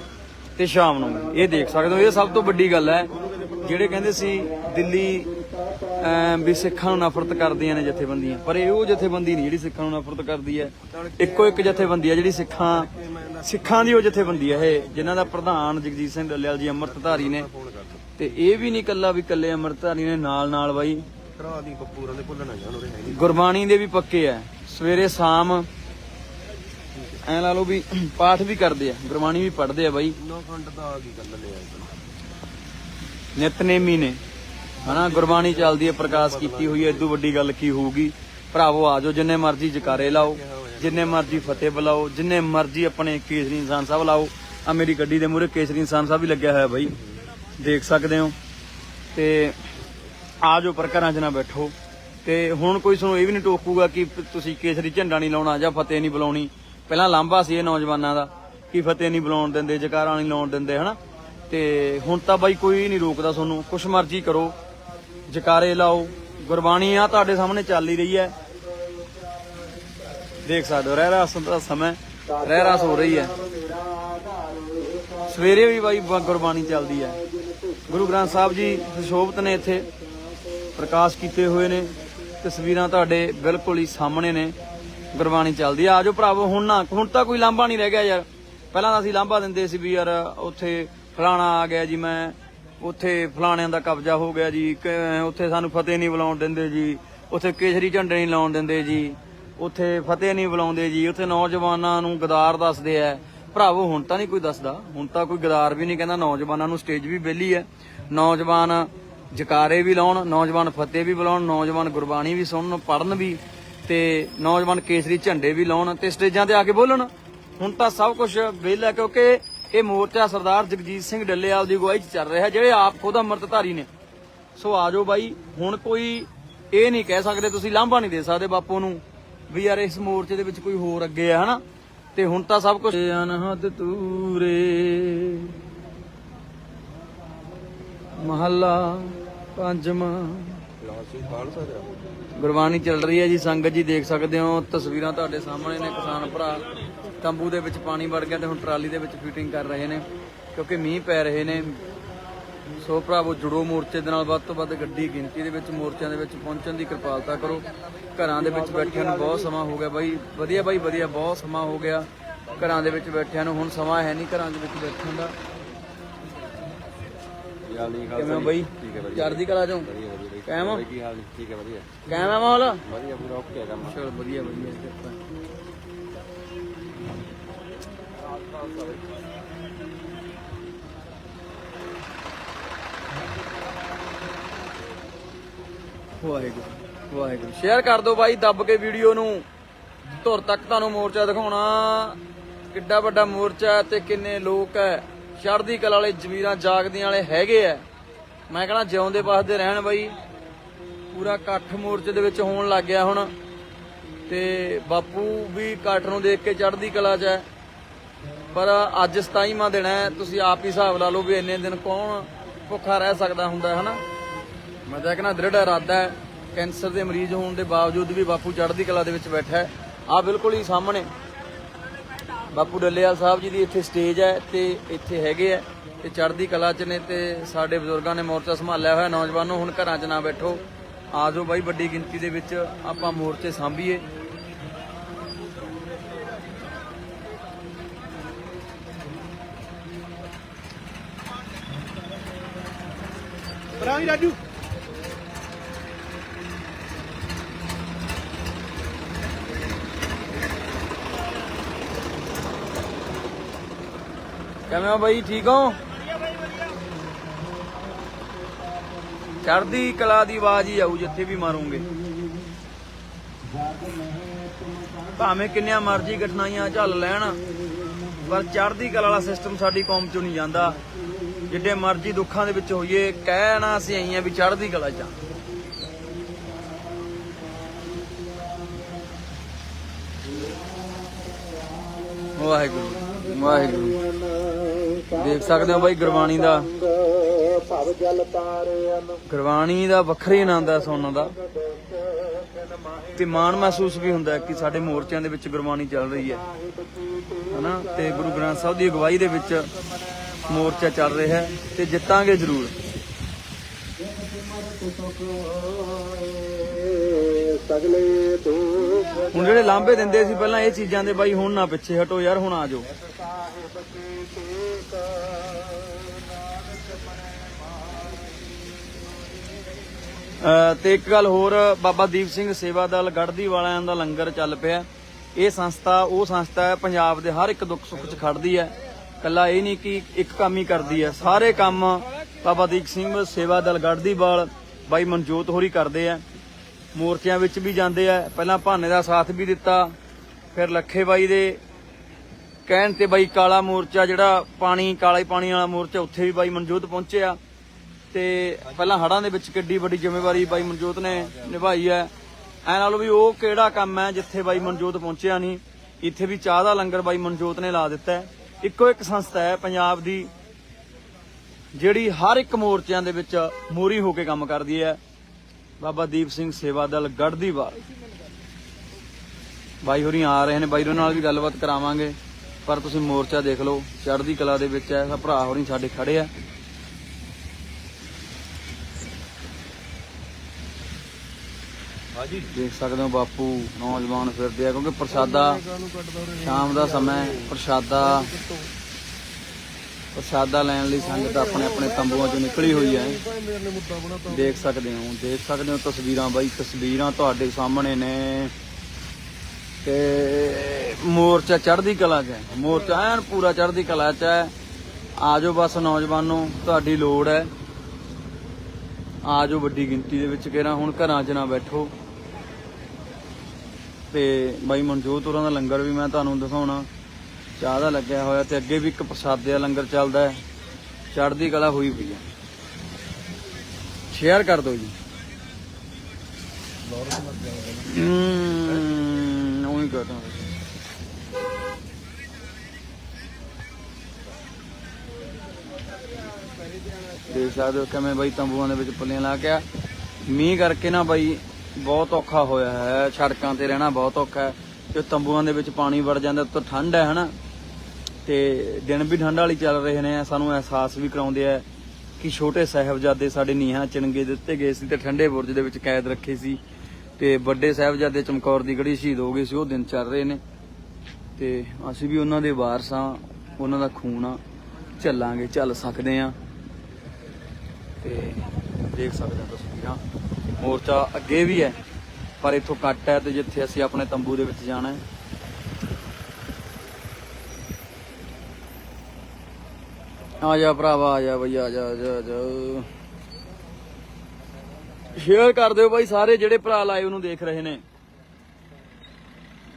ਤੇ ਸ਼ਾਮ ਨੂੰ। ਇਹ ਦੇਖ ਸਕਦੇ ਹੋ ਇਹ ਸਭ ਤੋਂ ਵੱਡੀ ਗੱਲ ਹੈ। ਜਿਹੜੇ ਕਹਿੰਦੇ ਸੀ ਦਿੱਲੀ ਵੀ ਸਿੱਖਾਂ ਨੂੰ ਨਫ਼ਰਤ ਕਰਦੀਆਂ ਨੇ ਜਥੇਬੰਦੀਆਂ। ਪਰ ਇਹ ਉਹ ਜਥੇਬੰਦੀ ਨਹੀਂ ਜਿਹੜੀ ਸਿੱਖਾਂ ਨੂੰ ਨਫ਼ਰਤ ਕਰਦੀ ਹੈ। ਇੱਕੋ ਇੱਕ ਜਥੇਬੰਦੀ ਹੈ ਜਿਹੜੀ ਸਿੱਖਾਂ ਸਿੱਖਾਂ ਦੀ ਉਹ ਜਥੇਬੰਦੀ ਹੈ ਇਹ ਜਿਨ੍ਹਾਂ ਦਾ ਪ੍ਰਧਾਨ ਜਗਜੀਤ ਸਿੰਘ ਡੱਲੇਵਾਲ ਜੀ ਅੰਮ੍ਰਿਤਧਾਰੀ ਨੇ। ਤੇ ਇਹ ਵੀ ਨਹੀਂ ਕੱਲਾ ਵੀ ਕੱਲੇ ਅੰਮ੍ਰਿਤਧਾਰੀ ਨੇ ਨਾਲ ਨਾਲ ਬਾਈ ਗੁਰਬਾਣੀ ਦੇ ਵੀ ਪੱਕੇ ਆ ਸਵੇਰੇ ਸ਼ਾਮ ਐ ਲਾ ਲਓ ਵੀ ਪਾਠ ਵੀ ਕਰਦੇ ਆ ਗੁਰਬਾਣੀ ਵੀ ਪੜ੍ਹਦੇ ਆ ਬਾਈ। ਨੋ ਖੰਡ ਦਾ ਆ ਕੀ ਗੱਲ ਲਿਆ ਨਿਤਨੇਮੀ ਨੇ। ਹਨਾ ਗੁਰਬਾਣੀ ਚੱਲਦੀ ਹੈ ਪ੍ਰਕਾਸ਼ ਕੀਤੀ ਹੋਈ ਹੈ ਇਦੋਂ ਵੱਡੀ ਗੱਲ ਕੀ ਹੋਊਗੀ? ਭਰਾਵੋ ਆਜੋ ਜਿੰਨੇ ਮਰਜ਼ੀ ਜਕਾਰੇ ਲਾਓ ਜਿੰਨੇ ਮਰਜ਼ੀ ਫਤਿਹ ਬੁਲਾਓ ਜਿੰਨੇ ਮਰਜ਼ੀ ਆਪਣੇ ਕੇਸਰੀ ਇਨਸਾਨ ਸਾਹਿਬ ਲਾਓ। ਆ ਮੇਰੀ ਗੱਡੀ ਦੇ ਮੂਹਰੇ ਕੇਸਰੀ ਇਨਸਾਨ ਸਾਹਿਬ ਵੀ ਲੱਗਿਆ ਹੋਇਆ ਬਾਈ। ਦੇਖ ਸਕਦੇ ਹੋ। ਤੇ ਆਜੋ ਪਰ ਘਰਾਂ 'ਚ ਨਾ ਬੈਠੋ। ਤੇ ਹੁਣ ਕੋਈ ਤੁਹਾਨੂੰ ਇਹ ਵੀ ਨਹੀਂ ਟੋਕੂਗਾ ਕਿ ਤੁਸੀਂ ਕੇਸਰੀ ਝੰਡਾ ਨਹੀਂ ਲਾਉਣਾ ਜਾਂ ਫਤਿਹ ਨਹੀਂ ਬੁਲਾਉਣੀ। ਪਹਿਲਾਂ ਲਾਂਭਾ ਸੀ ਇਹ ਨੌਜਵਾਨਾਂ ਦਾ, ਕਿ ਫਤਿਹ ਨਹੀਂ ਬੁਲਾਉਣ ਦਿੰਦੇ, ਜਕਾਰਾਂ ਨਹੀਂ ਲਾਉਣ ਦਿੰਦੇ, ਹਨਾ? ਤੇ ਹੁਣ ਤਾਂ ਬਾਈ ਕੋਈ ਨਹੀਂ ਰੋਕਦਾ ਤੁਹਾਨੂੰ, ਕੁਛ ਮਰਜ਼ੀ ਕਰੋ, ਜਕਾਰੇ ਲਾਓ, ਗੁਰਬਾਣੀ ਆ ਤੁਹਾਡੇ ਸਾਹਮਣੇ ਚੱਲ ਹੀ ਰਹੀ ਹੈ। ਦੇਖ ਸਕਦੇ ਹੋ ਰਹਿ ਰਾਸ ਦਾ ਸਮਾਂ ਰਹਿ ਰਾਸ ਹੋ ਰਹੀ ਹੈ। ਸਵੇਰੇ ਵੀ ਬਾਈ ਗੁਰਬਾਣੀ ਚੱਲਦੀ ਹੈ। ਗੁਰੂ ਗ੍ਰੰਥ ਸਾਹਿਬ ਜੀ ਸੁਸ਼ੋਭਤ ਨੇ ਇੱਥੇ ਪ੍ਰਕਾਸ਼ ਕੀਤੇ ਹੋਏ ਨੇ, ਤਸਵੀਰਾਂ ਤੁਹਾਡੇ ਬਿਲਕੁਲ ਹੀ ਸਾਹਮਣੇ ਨੇ। ਗੁਰਬਾਣੀ ਚੱਲਦੀ ਆ। ਆਜੋ ਭਰਾਵੋ, ਹੁਣ ਨਾ, ਹੁਣ ਤਾਂ ਕੋਈ ਲਾਂਭਾ ਨਹੀਂ ਰਹਿ ਗਿਆ ਯਾਰ। ਪਹਿਲਾਂ ਤਾਂ ਅਸੀਂ ਲਾਂਭਾ ਦਿੰਦੇ ਸੀ ਵੀ ਯਾਰ ਉੱਥੇ ਫਲਾਣਾ ਆ ਗਿਆ ਜੀ, ਮੈਂ ਉੱਥੇ ਫਲਾਣਿਆਂ ਦਾ ਕਬਜ਼ਾ ਹੋ ਗਿਆ ਜੀ ਉੱਥੇ ਸਾਨੂੰ ਫਤਿਹ ਨਹੀਂ ਬੁਲਾਉਣ ਦਿੰਦੇ ਜੀ, ਉੱਥੇ ਕੇਸਰੀ ਝੰਡੇ ਨਹੀਂ ਲਾਉਣ ਦਿੰਦੇ ਜੀ, ਉੱਥੇ ਫਤਿਹ ਨਹੀਂ ਬੁਲਾਉਂਦੇ ਜੀ, ਉੱਥੇ ਨੌਜਵਾਨਾਂ ਨੂੰ ਗਦਾਰ ਦੱਸਦੇ ਆ। ਭਰਾਵੋ, ਹੁਣ ਤਾਂ ਨਹੀਂ ਕੋਈ ਦੱਸਦਾ। ਹੁਣ ਤਾਂ ਕੋਈ ਗਦਾਰ ਵੀ ਨਹੀਂ ਕਹਿੰਦਾ, ਨੌਜਵਾਨਾਂ ਨੂੰ ਸਟੇਜ ਵੀ ਵਿਹਲੀ ਹੈ। ਨੌਜਵਾਨ ਜਕਾਰੇ ਵੀ ਲਾਉਣ, ਨੌਜਵਾਨ ਫਤਿਹ ਵੀ ਬੁਲਾਉਣ, ਨੌਜਵਾਨ ਗੁਰਬਾਣੀ ਵੀ ਸੁਣਨ ਪੜਨ ਵੀ। ਤੇ ਨੌਜਵਾਨ ਕੇਸਰੀ ਝੰਡੇ ਵੀ ਲਾਉਣ ਤੇ ਸਟੇਜਾਂ ਤੇ ਆ ਕੇ ਬੋਲਣ। ਹੁਣ ਤਾਂ ਸਭ ਕੁਝ ਵਿਹਲਾ ਕਿਉਂਕਿ ਇਹ ਮੋਰਚਾ ਸਰਦਾਰ ਜਗਜੀਤ ਸਿੰਘ ਡੱਲੇਵਾਲ ਦੀ ਅਗਵਾਈ 'ਚ ਚੱਲ ਰਿਹਾ ਜਿਹੜੇ ਆਪ ਖੁਦ ਅੰਮ੍ਰਿਤਧਾਰੀ ਨੇ। ਸੋ ਆਜੋ ਬਾਈ, ਹੁਣ ਕੋਈ ਇਹ ਨਹੀਂ ਕਹਿ ਸਕਦੇ ਤੁਸੀਂ, ਲਾਂਭਾ ਨਹੀਂ ਦੇ ਸਕਦੇ ਬਾਪੂ ਨੂੰ ਵੀ ਯਾਰ ਇਸ ਮੋਰਚੇ ਦੇ ਵਿੱਚ ਕੋਈ ਹੋਰ ਅੱਗੇ ਆ ਹਨਾ? ਤੇ ਹੁਣ ਤਾਂ ਸਭ ਕੁਝ ਅਨਹਦ ਤੂਰੇ, ਮਹੱਲਾ ਪੰਜਵਾਂ ਗੁਰਬਾਣੀ ਚੱਲ ਰਹੀ ਹੈ ਜੀ, ਸੰਗਤ ਜੀ ਦੇਖ ਸਕਦੇ ਹੋ, ਤਸਵੀਰਾਂ ਤੁਹਾਡੇ ਸਾਹਮਣੇ ਨੇ ਕਿਸਾਨ ਭਰਾ। ਤੰਬੂ ਦੇ ਵਿੱਚ ਪਾਣੀ ਵੜ ਗਿਆ ਤੇ ਹੁਣ ਟਰਾਲੀ ਦੇ ਵਿੱਚ ਫਿਟਿੰਗ ਕਰ ਰਹੇ ਨੇ, ਕਿਉਂਕਿ ਮੀਂਹ ਪੈ ਰਹੇ ਨੇ। ਸੋ ਭਰਾਵੋ, ਜੁੜੋ ਮੋਰਚੇ ਦੇ ਨਾਲ, ਵੱਧ ਤੋਂ ਵੱਧ ਗੱਡੀ ਗਿਣਤੀ ਦੇ ਵਿੱਚ, ਮੋਰਚਿਆਂ ਦੇ ਵਿੱਚ ਪਹੁੰਚਣ ਦੀ ਕਿਰਪਾਲਤਾ ਕਰੋ। ਘਰਾਂ ਦੇ ਵਿੱਚ ਬੈਠਿਆਂ ਨੂੰ ਬਹੁਤ ਸਮਾਂ ਹੋ ਗਿਆ ਬਾਈ, ਵਧੀਆ ਬਾਈ, ਵਧੀਆ, ਬਹੁਤ ਸਮਾਂ ਹੋ ਗਿਆ। ਘਰਾਂ ਦੇ ਵਿੱਚ ਬੈਠਿਆਂ ਨੂੰ ਹੁਣ ਸਮਾਂ ਹੈ ਨਹੀਂ ਘਰਾਂ ਦੇ ਵਿੱਚ ਬੈਠਣ ਦਾ। ਕਿਵੇਂ ਹੋ ਬਾਈ? ਠੀਕ ਹੈ ਵਧੀਆ। ਚੜ੍ਹਦੀ ਕਲਾ ਚੋਂ? ਵਧੀਆ ਵਧੀਆ ਕਾਇਮ ਹੋ? ਕੀ ਹਾਲ ਠੀਕ ਹੈ ਵਧੀਆ। ਕਾਇਮ ਆ ਮਾਹੌਲ? ਵਧੀਆ ਪੂਰਾ ਓਕੇ ਹੈ ਕੰਮ। ਚਲ ਵਧੀਆ ਵਧੀਆ ਕਿਰਪਾ ਵਾਹਿਗੁਰੂ ਵਾਹਿਗੁਰੂ। ਸ਼ੇਅਰ ਕਰ ਦਿਓ ਬਾਈ ਦੱਬ ਕੇ ਵੀਡੀਓ ਨੂੰ। ਧੁਰ ਤੱਕ ਤੁਹਾਨੂੰ ਮੋਰਚਾ ਦਿਖਾਉਣਾ। ਕਿੱਡਾ ਵੱਡਾ ਮੋਰਚਾ ਤੇ ਕਿੰਨੇ ਲੋਕ ਹੈ। ਚੜ੍ਹਦੀ ਕਲਾ ਵਾਲੇ ਜਮੀਰਾਂ ਜਾਗਦੀਆਂ ਵਾਲੇ ਹੈਗੇ ਆ ਮੈਂ ਕਹਣਾ ਜਿਉਂਦੇ ਵਸਦੇ ਰਹਿਣ ਬਾਈ। ਪੂਰਾ ਇਕੱਠ ਮੋਰਚੇ ਦੇ ਵਿੱਚ ਹੋਣ ਲੱਗ ਗਿਆ ਹੁਣ। ਤੇ ਬਾਪੂ ਵੀ ਇਕੱਠ ਨੂੰ ਦੇਖ ਕੇ ਚੜ੍ਹਦੀ ਕਲਾ 'ਚ ਹੈ ਪਰ ਅੱਜ 27ਵਾਂ ਦਿਨ ਹੈ ਤੁਸੀਂ ਆਪ ਹੀ ਹਿਸਾਬ ਲਾ ਲਓ ਵੀ ਇੰਨੇ ਦਿਨ ਕੌਣ ਭੁੱਖਾ ਰਹਿ ਸਕਦਾ ਹੁੰਦਾ ਹੈ ਹਨਾ? ਮੈਂ ਤਾਂ ਕਹਿੰਦਾ ਦ੍ਰਿੜ ਇਰਾਦਾ ਹੈ ਕੈਂਸਰ ਦੇ ਮਰੀਜ਼ ਹੋਣ ਦੇ ਬਾਵਜੂਦ ਵੀ ਬਾਪੂ ਚੜ੍ਹਦੀ ਕਲਾ ਦੇ ਵਿੱਚ ਬੈਠਾ ਹੈ ਆ ਬਿਲਕੁਲ ਹੀ ਸਾਹਮਣੇ। ਬਾਪੂ ਡੱਲੇਵਾਲ ਸਾਹਿਬ ਜੀ ਦੀ ਇੱਥੇ ਸਟੇਜ ਹੈ ਤੇ ਇੱਥੇ ਹੈਗੇ ਆ ਤੇ ਚੜ੍ਹਦੀ ਕਲਾ 'ਚ ਨੇ ਤੇ ਸਾਡੇ ਬਜ਼ੁਰਗਾਂ ਨੇ ਮੋਰਚਾ ਸੰਭਾਲਿਆ ਹੋਇਆ। ਨੌਜਵਾਨੋ, ਹੁਣ ਘਰਾਂ 'ਚ ਨਾ ਬੈਠੋ। ਆਜੋ ਬਾਈ ਵੱਡੀ ਗਿਣਤੀ ਦੇ ਵਿੱਚ ਆਪਾਂ ਮੋਰਚੇ ਸਾਂਭੀਏ। ਬਰਾਈ ਰਾਜੂ। ਕਿਵੇਂ ਹੋ ਬਾਈ? ਠੀਕ ਹੋ? ਚੜ੍ਹਦੀ ਕਲਾ ਦੀ ਆਵਾਜ਼ ਹੀ ਆਊ ਜਿੱਥੇ ਵੀ ਮਾਰੋਗੇ। ਭਾਵੇਂ ਕਿੰਨੀਆਂ ਮਰਜ਼ੀ ਕਠਿਨਾਈਆਂ ਝੱਲ ਲੈਣ ਪਰ ਚੜ੍ਹਦੀ ਕਲਾ ਵਾਲਾ ਸਿਸਟਮ ਸਾਡੀ ਕੌਮ ਚੋਂ ਨਹੀਂ ਜਾਂਦਾ। ਜਿੱਡੇ ਮਰਜ਼ੀ ਦੁੱਖਾਂ ਦੇ ਵਿੱਚ ਹੋਈਏ ਕਹਿਣਾ ਅਸੀਂ ਆਈਆਂ ਵੀ ਚੜ੍ਹਦੀ ਕਲਾ ਚ। ਵਾਹਿਗੁਰੂ। ਵਾਹਿਗੁਰੂ ਦੇਖ ਸਕਦੇ ਹੋ ਬਾਈ ਗੁਰਬਾਣੀ ਦਾ। ਭਵ ਜਲ ਤਾਰੇ ਗੁਰਬਾਣੀ ਦਾ ਵੱਖਰਾ ਆਨੰਦ ਹੈ ਸੁਣਨ ਦਾ। ਤੇ ਮਾਣ ਮਹਿਸੂਸ ਵੀ ਹੁੰਦਾ ਕਿ ਸਾਡੇ ਮੋਰਚਿਆਂ ਦੇ ਵਿੱਚ ਗੁਰਬਾਣੀ ਚੱਲ ਰਹੀ ਹੈ। ਹਨਾ? ਤੇ ਗੁਰੂ ਗ੍ਰੰਥ ਸਾਹਿਬ ਦੀ ਅਗਵਾਈ ਦੇ ਵਿੱਚ ਮੋਰਚਾ ਚੱਲ ਰਿਹਾ ਹੈ ਤੇ ਜਿੱਤਾਂਗੇ ਜ਼ਰੂਰ। ਹੁਣ ਜਿਹੜੇ ਲਾਂਬੇ ਦਿੰਦੇ ਸੀ ਪਹਿਲਾਂ ਇਹ ਚੀਜ਼ਾਂ ਦੇ ਬਾਈ ਹੁਣ ਨਾ ਪਿੱਛੇ ਹਟੋ ਯਾਰ, ਹੁਣ ਆ ਜਾਓ। ਤੇ ਇੱਕ ਗੱਲ ਹੋਰ, ਬਾਬਾ ਦੀਪ ਸਿੰਘ ਸੇਵਾ ਦਲ ਗੜਦੀ ਵਾਲਿਆਂ ਦਾ ਲੰਗਰ ਚੱਲ ਪਿਆ। ਇਹ ਸੰਸਥਾ, ਉਹ ਸੰਸਥਾ ਹੈ, ਪੰਜਾਬ ਦੇ ਹਰ ਇੱਕ ਦੁੱਖ ਸੁੱਖ 'ਚ ਖੜਦੀ ਹੈ। ਕੱਲਾ ਇਹ ਨਹੀਂ ਕਿ ਇੱਕ ਕੰਮ ਹੀ ਕਰਦੀ ਹੈ। ਸਾਰੇ ਕੰਮ ਬਾਬਾ ਦੀਪ ਸਿੰਘ ਸੇਵਾ ਦਲ ਗੜਦੀ ਵਾਲ ਬਾਈ ਮਨਜੋਤ ਹੋਰੀ ਕਰਦੇ ਆ। ਮੋਰਚਿਆਂ ਵਿੱਚ ਵੀ ਜਾਂਦੇ ਆ। ਪਹਿਲਾਂ ਭਾਨੇ ਦਾ ਸਾਥ ਵੀ ਦਿੱਤਾ, ਫਿਰ ਲੱਖੇ ਬਾਈ ਦੇ ਕਹਿਣ ਤੇ ਬਾਈ ਕਾਲਾ ਮੋਰਚਾ, ਜਿਹੜਾ ਪਾਣੀ, ਕਾਲੇ ਪਾਣੀ ਵਾਲਾ ਮੋਰਚਾ, ਉੱਥੇ ਵੀ ਬਾਈ ਮਨਜੋਤ ਪਹੁੰਚਿਆ ਤੇ ਪਹਿਲਾਂ ਹੜਾਂ ਦੇ ਵਿੱਚ ਕਿੱਡੀ ਵੱਡੀ ਜ਼ਿੰਮੇਵਾਰੀ ਬਾਈ ਮਨਜੋਤ ਨੇ ਨਿਭਾਈ ਹੈ। ਐ ਨਾਲੋਂ ਵੀ ਉਹ ਕਿਹੜਾ ਕੰਮ ਹੈ ਜਿੱਥੇ ਬਾਈ ਮਨਜੋਤ ਪਹੁੰਚਿਆ ਨਹੀਂ। ਇੱਥੇ ਵੀ ਚਾਹ ਦਾ ਲੰਗਰ ਬਾਈ ਮਨਜੋਤ ਨੇ ਲਾ ਦਿੱਤਾ ਹੈ। ਇੱਕੋ ਇੱਕ ਸੰਸਥਾ ਹੈ ਪੰਜਾਬ ਦੀ, ਜਿਹੜੀ ਹਰ ਇੱਕ ਮੋਰਚਿਆਂ ਦੇ ਵਿੱਚ ਮੋਰੀ ਹੋ ਕੇ ਕੰਮ ਕਰਦੀ ਹੈ। ਬਾਬਾ ਦੀਪ ਸਿੰਘ ਸੇਵਾ ਦਲ ਗੜਦੀਵਾਲ ਬਾਈ ਹੋਰੀ ਆ ਰਹੇ ਨੇ, ਬਾਈ ਹੋਰਾਂ ਨਾਲ ਵੀ ਗੱਲਬਾਤ ਕਰਾਵਾਂਗੇ। ਪਰ ਤੁਸੀਂ ਮੋਰਚਾ ਦੇਖ ਲਓ, ਚੜ੍ਹਦੀ ਕਲਾ ਦੇ ਵਿੱਚ ਹੈ ਭਰਾ ਹੋਰੀ ਸਾਡੇ ਖੜੇ ਆ। ਹਾਂਜੀ ਦੇਖ ਸਕਦੇ ਹੋ ਬਾਪੂ, ਨੌਜਵਾਨ ਫਿਰਦੇ ਆ, ਕਿਉਂਕਿ ਪ੍ਰਸ਼ਾਦਾ ਸ਼ਾਮ ਦਾ ਸਮਾਂ ਪ੍ਰਸ਼ਾਦਾ ਪ੍ਰਸ਼ਾਦਾ ਲੈਣ ਲਈ ਸੰਗਤ ਆਪਣੇ ਆਪਣੇ ਤੰਬੂਆਂ ਚੋਂ ਨਿਕਲੀ ਹੋਈ ਹੈ। ਦੇਖ ਸਕਦੇ ਹੋ, ਦੇਖ ਸਕਦੇ ਹੋ ਤਸਵੀਰਾਂ ਬਾਈ, ਤਸਵੀਰਾਂ ਤੁਹਾਡੇ ਸਾਹਮਣੇ ਨੇ। ਤੇ ਮੋਰਚਾ ਚੜ੍ਹਦੀ ਕਲਾ 'ਚ ਹੈ। ਮੋਰਚਾ ਐਨ ਪੂਰਾ ਚੜ੍ਹਦੀ ਕਲਾ 'ਚ ਹੈ। ਆਜੋ ਬਸ ਨੌਜਵਾਨੋ, ਤੁਹਾਡੀ ਲੋੜ ਹੈ। ਆਜੋ ਵੱਡੀ ਗਿਣਤੀ ਦੇ ਵਿੱਚ ਕਿਹੜਾ ਹੁਣ ਘਰਾਂ 'ਚ ਨਾ ਬੈਠੋ। ਤੇ ਬਾਈ ਮਨਜੋਤ ਹੋਰਾਂ ਦਾ ਲੰਗਰ ਵੀ ਮੈਂ ਤੁਹਾਨੂੰ ਦਿਖਾਉਣਾ। ਚਾਹ ਦਾ ਲੱਗਿਆ ਹੋਇਆ ਤੇ ਅੱਗੇ ਵੀ ਇੱਕ ਪ੍ਰਸਾਦੇ ਦਾ ਲੰਗਰ ਚੱਲਦਾ ਹੈ। ਚੜ੍ਹਦੀ ਕਲਾ ਹੋਈ ਪਈ ਹੈ। ਸ਼ੇਅਰ ਕਰ ਦਿਓ ਜੀ। ਉਹੀ ਕਰਦਾ ਦੇਖ ਸਕਦੇ ਹੋ ਕਿਵੇਂ ਬਾਈ ਤੰਬੂਆਂ ਦੇ ਵਿੱਚ ਪੱਲੀਆਂ ਲਾ ਕੇ ਆ। ਮੀਂਹ ਕਰਕੇ ਨਾ ਬਾਈ ਬਹੁਤ ਔਖਾ ਹੋਇਆ ਹੈ। ਸੜਕਾਂ ਤੇ ਰਹਿਣਾ ਬਹੁਤ ਔਖਾ ਹੈ। ਜੋ ਤੰਬੂਆਂ ਦੇ ਵਿੱਚ ਪਾਣੀ ਵੜ ਜਾਂਦਾ, ਉੱਤੋਂ ਠੰਡ ਹੈ, ਹਨਾ? ਤੇ ਦਿਨ ਵੀ ਠੰਡ ਵਾਲੀ ਚੱਲ ਰਹੇ ਨੇ, ਸਾਨੂੰ ਅਹਿਸਾਸ ਵੀ ਕਰਾਉਂਦੇ ਆ ਕਿ ਛੋਟੇ ਸਾਹਿਬਜ਼ਾਦੇ ਸਾਡੇ ਨੀਹਾਂ ਚਿਣਗੇ ਦਿੱਤੇ ਗਏ ਸੀ ਤੇ ਠੰਡੇ ਬੁਰਜ ਦੇ ਵਿੱਚ ਕੈਦ ਰੱਖੇ ਸੀ। ਤੇ ਵੱਡੇ ਸਾਹਿਬਜ਼ਾਦੇ ਚਮਕੌਰ ਦੀ ਗੜੀ ਸ਼ਹੀਦ ਹੋ ਗਏ ਸੀ, ਉਹ ਦਿਨ ਚੱਲ ਰਹੇ ਨੇ। ਤੇ ਅਸੀਂ ਵੀ ਉਹਨਾਂ ਦੇ ਵਾਰਸ ਹਾਂ, ਉਹਨਾਂ ਦਾ ਖੂਨ ਆ। ਚੱਲਾਂਗੇ, ਚੱਲ ਸਕਦੇ ਆ ਤੇ ਦੇਖ ਸਕਦੇ ਹੋ ਤਸਵੀਰਾਂ। ਮੋਰਚਾ ਅੱਗੇ ਵੀ ਹੈ, ਪਰ ਇੱਥੋਂ ਕੱਟ ਹੈ ਤੇ ਜਿੱਥੇ ਅਸੀਂ ਆਪਣੇ ਤੰਬੂ ਦੇ ਵਿੱਚ ਜਾਣਾ ਹੈ। ਆ ਜਾ ਭਰਾਵਾ, ਆ ਜਾ ਬਈ, ਆ ਜਾ ਜਾ ਜਾ। ਸ਼ੇਅਰ ਕਰ ਦਿਓ ਬਾਈ, ਸਾਰੇ ਜਿਹੜੇ ਭਰਾ ਲਾਈਵ ਨੂੰ ਦੇਖ ਰਹੇ ਨੇ।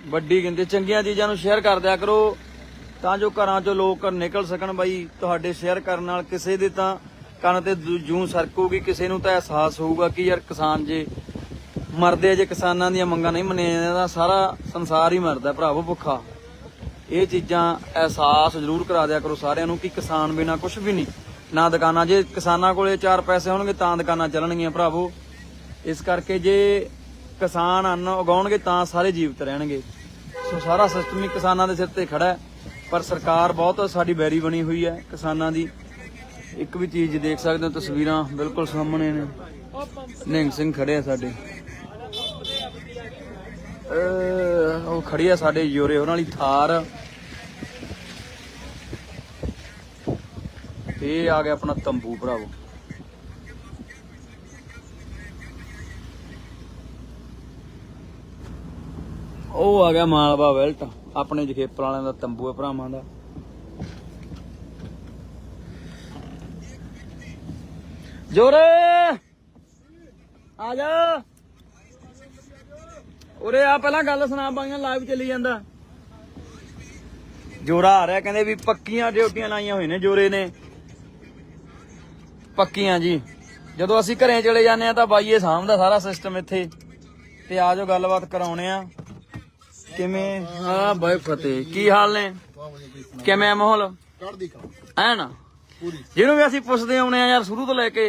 ਵੱਡੀ ਗਿਣਤੀ, ਚੰਗੀਆਂ ਚੀਜ਼ਾਂ ਨੂੰ ਸ਼ੇਅਰ ਕਰ ਦਿਆ ਕਰੋ, ਤਾਂ ਜੋ ਘਰਾਂ ਚੋਂ ਲੋਕ ਨਿਕਲ ਸਕਣ ਬਾਈ, ਤੁਹਾਡੇ ਸ਼ੇਅਰ ਕਰਨ ਨਾਲ ਕਿਸੇ ਦੇ ਤਾਂ ਕੰਨ ਤੇ ਜੂੰ ਸਰਕੂਗੀ, ਕਿਸੇ ਨੂੰ ਤਾਂ ਅਹਿਸਾਸ ਹੋਊਗਾ ਕਿ ਯਾਰ ਕਿਸਾਨ ਜੇ ਮਰਦੇ ਜੇ ਕਿਸਾਨਾਂ ਦੀਆਂ ਮੰਗਾਂ ਨਹੀਂ ਮੰਨੀਆਂ ਜਾਂਦੀਆਂ, ਤਾਂ ਸਾਰਾ ਸੰਸਾਰ ਹੀ ਮਰਦਾ ਭਰਾਵੋ ਭੁੱਖਾ। ਇਹ ਚੀਜ਼ਾਂ ਅਹਿਸਾਸ ਜ਼ਰੂਰ ਕਰਾ ਦਿਆ ਕਰੋ ਸਾਰਿਆਂ ਨੂੰ ਕਿ ਕਿਸਾਨ ਬਿਨਾ ਕੁਝ ਵੀ ਨਹੀਂ। ਨਾ ਦੁਕਾਨਾਂ, ਜੇ ਕਿਸਾਨਾਂ ਕੋਲੇ ਚਾਰ ਪੈਸੇ ਹੋਣਗੇ ਤਾਂ ਦੁਕਾਨਾਂ ਚੱਲਣਗੀਆਂ ਭਰਾਵੋ। ਇਸ ਕਰਕੇ ਜੇ ਕਿਸਾਨ ਅੰਨ ਉਗਾਉਣਗੇ ਤਾਂ ਸਾਰੇ ਜੀਵਤ ਰਹਿਣਗੇ। ਸੋ ਸਾਰਾ ਸਿਸਟਮ ਹੀ ਕਿਸਾਨਾਂ ਦੇ ਸਿਰ ਤੇ ਖੜਾ ਹੈ, ਪਰ ਸਰਕਾਰ ਬਹੁਤ ਸਾਡੀ ਬੈਰੀ ਬਣੀ ਹੋਈ ਹੈ ਕਿਸਾਨਾਂ ਦੀ। ਇੱਕ ਵੀ ਚੀਜ਼ ਦੇਖ ਸਕਦੇ ਹੋ, ਤਸਵੀਰਾਂ ਬਿਲਕੁਲ ਸਾਹਮਣੇ ਨੇ। ਨਿਹੰਗ ਸਿੰਘ ਖੜੇ ਆ ਸਾਡੇ। ਉਹ ਖੜੀ ਆ ਸਾਡੇ ਯੋਰੇ, ਉਹਨਾਂ ਵਾਲੀ ਥਾਰ। ਇਹ ਆ ਗਿਆ ਆਪਣਾ ਤੰਬੂ, ਭਰਾਵੋ। ਉਹ ਆ ਗਿਆ ਮਾਲਵਾ ਵੈਲਟ ਆਪਣੇ ਜਖੇਪਰ ਵਾਲਿਆਂ ਦਾ ਤੰਬੂ ਹੈ ਭਰਾਵਾਂ ਦਾ। ਜੋਰੇ! ਆ ਜਾ। ਉਰੇ ਆ ਪਹਿਲਾਂ ਗੱਲ ਸੁਣਾ ਬਾਈਆਂ ਲਾਈਵ ਚੱਲੀ ਜਾਂਦਾ। ਜੋਰਾ ਆ ਰਿਹਾ ਕਹਿੰਦੇ ਵੀ ਪੱਕੀਆਂ ਡਿਊਟੀਆਂ ਲਾਈਆਂ ਹੋਈਆਂ ਨੇ ਜੋਰੇ ਨੇ। ਪੱਕੀਆਂ ਜੀ। ਜਦੋਂ ਅਸੀਂ ਘਰੇ ਚਲੇ ਜਾਂਦੇ ਆ ਤਾਂ ਬਾਈ ਇਹ ਸਾਹਮਣਾ ਸਾਰਾ ਸਿਸਟਮ ਇੱਥੇ। ਤੇ ਆਜੋ ਗੱਲਬਾਤ ਕਰਾਉਣੇ ਆ। ਕਿਵੇਂ? ਹਾਂ ਬਾਈ ਫਤਿਹ। ਕੀ ਹਾਲ ਨੇ? ਕਿਵੇਂ ਆ ਮਾਹੌਲ? ਐ ਨਾ ਜਿਹਨੂੰ ਵੀ ਅਸੀਂ ਪੁੱਛਦੇ ਆਉਣੇ ਆ ਯਾਰ ਸ਼ੁਰੂ ਤੋਂ ਲੈ ਕੇ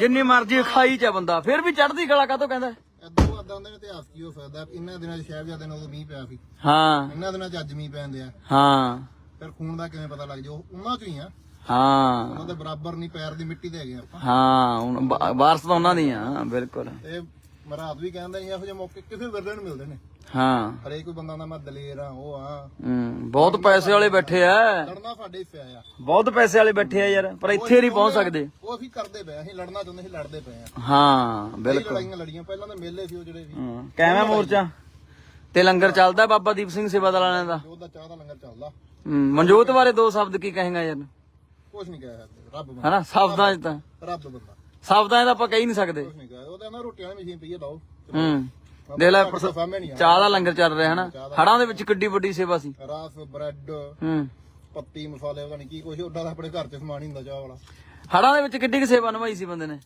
ਜਿੰਨੀ ਮਰਜ਼ੀ ਖਾਈ ਚ ਆ ਬੰਦਾ ਫਿਰ ਵੀ ਚੜ੍ਹਦੀ ਕਲਾ ਕਾਤੋਂ ਕਹਿੰਦਾ? ਇਦਾਂ ਇਦਾਂ ਦੇ ਇਤਿਹਾਸ ਕੀ ਹੋ ਸਕਦਾ ਇਹਨਾਂ ਦਿਨਾਂ 'ਚ ਸਾਹਿਬਜ਼ਾਦੇ ਨਾਲ ਉਦੋਂ ਮੀਂਹ ਪਿਆ ਸੀ। ਹਾਂ। ਇਹਨਾਂ ਦਿਨਾਂ 'ਚ ਅੱਜ ਮੀਂਹ ਪੈਂਦੇ ਆ ਹਾਂ। ਫਿਰ ਖੂਨ ਦਾ ਕਿਵੇਂ ਪਤਾ ਲੱਗ ਜਾਓ ਉਹਨਾਂ 'ਚ ਹੀ ਆ। ਹਾਂ। ਉਹਨਾਂ ਦੇ ਬਰਾਬਰ ਨਹੀਂ ਪੈਰ ਦੀ ਮਿੱਟੀ ਦੇ ਹੈਗੇ ਆਪਾਂ। ਹਾਂ ਹੁਣ ਵਾ- ਵਾਰਸ ਤਾਂ ਉਹਨਾਂ ਦੀ ਆ ਬਿਲਕੁਲ। ਤੇ ਮਹਾਰਾਜ ਵੀ ਕਹਿੰਦੇ ਨਹੀਂ ਇਹੋ ਜਿਹੇ ਮੌਕੇ ਕਿਸੇ ਵਿਰਲੇ ਨੂੰ ਮਿਲਦੇ ਨੇ। ਹਾਂ। ਹਰੇਕ ਕੋਈ ਬੰਦਾ ਦਾ ਮੈਂ ਦਲੇਰ ਆ ਉਹ ਆ ਹੂੰ ਬਹੁਤ ਪੈਸੇ ਵਾਲੇ ਬੈਠੇ ਆ ਲੜਨਾ ਸਾਡੇ ਹਿੱਸੇ ਆ। ਬਹੁਤ ਪੈਸੇ ਵਾਲੇ ਬੈਠੇ ਆ ਯਾਰ ਪਰ ਇੱਥੇ ਨਹੀਂ ਪਹੁੰਚ ਸਕਦੇ। ਉਹ ਅਸੀਂ ਕਰਦੇ ਪਏ ਆ, ਅਸੀਂ ਲੜਨਾ ਚਾਹੁੰਦੇ ਸੀ ਲੜਦੇ ਪਏ ਆ। ਹਾਂ ਕਈ ਬਿਲਕੁਲ। ਲੜਾਈਆਂ ਲੜੀਆਂ ਪਹਿਲਾਂ ਤਾਂ ਮੇਲੇ ਸੀ ਉਹ ਜਿਹੜੇ ਵੀ। ਹਾਂ ਕਿਵੇਂ ਮੋਰਚਾ? ਤੇ ਲੰਗਰ ਚੱਲਦਾ ਬਾਬਾ ਦੀਪ ਸਿੰਘ ਸੇਵਾ ਦਲ ਵਾਲਿਆਂ ਦਾ? ਉਹਦਾ ਚਾਹ ਦਾ ਲੰਗਰ ਚੱਲਦਾ। ਹੂੰ, ਮਨਜੋਤ ਬਾਰੇ ਦੋ ਸ਼ਬਦ ਕੀ ਕਹੇਗਾ ਯਾਰ? ਕੁਛ ਨਹੀਂ ਕਹਿਆ ਰੱਬ ਬੰਦਾ। ਹਨਾ ਸ਼ਬਦਾਂ 'ਚ ਤਾਂ। ਰੱਬ ਬੰਦਾ। ਸ਼ਬਦਾਂ 'ਚ ਤਾਂ ਆਪਾਂ ਕਹਿ ਹੀ ਨਹੀਂ ਸਕਦੇ। ਕੁਛ ਨਹੀਂ ਕਹਿਆ ਉਹਦਾ ਨਾ ਰੋਟੀਆਂ ਦੀ ਮਸ਼ੀਨ ਪਈ ਆ ਲਾਓ। ਹੂੰ। ਦੇਖ ਲੈ ਸਾਹਮਣੇ ਨਹੀਂ ਆ। ਚਾਹ ਦਾ ਲੰਗਰ ਚੱਲ ਰਿਹਾ ਹਨਾ? ਹੜਾਂ ਦੇ। ਵਿੱਚ ਕਿੱਡੀ ਵੱਡੀ ਸੇਵਾ ਸੀ। ਰਾਸ ਬ੍ਰੈਡ ਹੂੰ। ਪੱਤੀ ਮਸਾਲੇ ਉਹਦਾ ਨਹੀਂ ਕੀ ਕੁਛ ਉਹਦਾ ਤਾਂ ਆਪਣੇ ਘਰ 'ਚ ਸਮਾਨ ਹੀ ਹੁੰਦਾ ਚਾਹ ਵਾਲਾ। ਹੜਾਂ ਦੇ ਵਿੱਚ ਕਿੱਡੀ ਕੁ ਸੇਵਾ ਨਿਭਾਈ ਸੀ ਬੰਦੇ ਨੇ।